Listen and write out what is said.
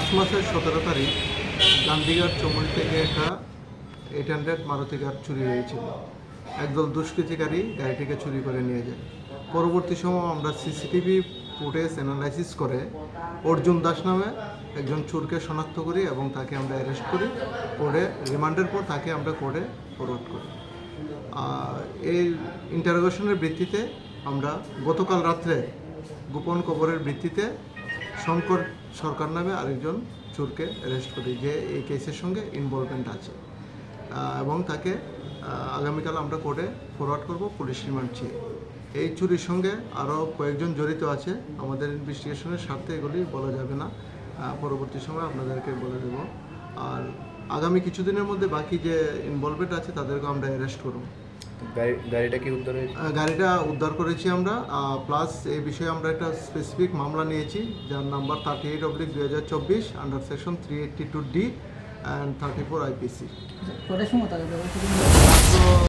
March মাসের সতেরো তারিখ গান্ধীঘাট চমুলি থেকে একটা এইট হান্ড্রেড মারুতি কার চুরি হয়েছিল। একদল দুষ্কৃতিকারী গাড়িটিকে চুরি করে নিয়ে যায়। পরবর্তী সময় আমরা সিসিটিভি ফুটেজ অ্যানালাইসিস করে অর্জুন দাস নামে একজন চোরকে শনাক্ত করি এবং তাকে আমরা অ্যারেস্ট করি। করে রিমান্ডের পর তাকে আমরা কোর্টে ফরওয়ার্ড করি। এই ইন্টারোগেশনের ভিত্তিতে আমরা গতকাল রাত্রে গোপন খবরের ভিত্তিতে শঙ্কর সরকার নামে আরেকজন চোরকে অ্যারেস্ট করি, যে এই কেসের সঙ্গে ইনভলভমেন্ট আছে। এবং তাকে আগামীকাল আমরা কোর্টে ফরওয়ার্ড করব পুলিশ রিমান্ড চেয়ে। এই চুরির সঙ্গে আরও কয়েকজন জড়িত আছে। আমাদের ইনভেস্টিগেশনের স্বার্থে এগুলি বলা যাবে না। পরবর্তী সময় আপনাদেরকে বলে দেব। আর আগামী কিছুদিনের মধ্যে বাকি যে ইনভলভমেন্ট আছে তাদেরকে আমরা অ্যারেস্ট করব। গাড়িটা কি উদ্ধার হয়েছে? গাড়িটা উদ্ধার করেছি আমরা প্লাস এই বিষয়ে আমরা একটা স্পেসিফিক মামলা নিয়েছি যার নাম্বার থার্টি এইট অব্লিক দুই হাজার চব্বিশ under section three eighty two D and thirty four IPC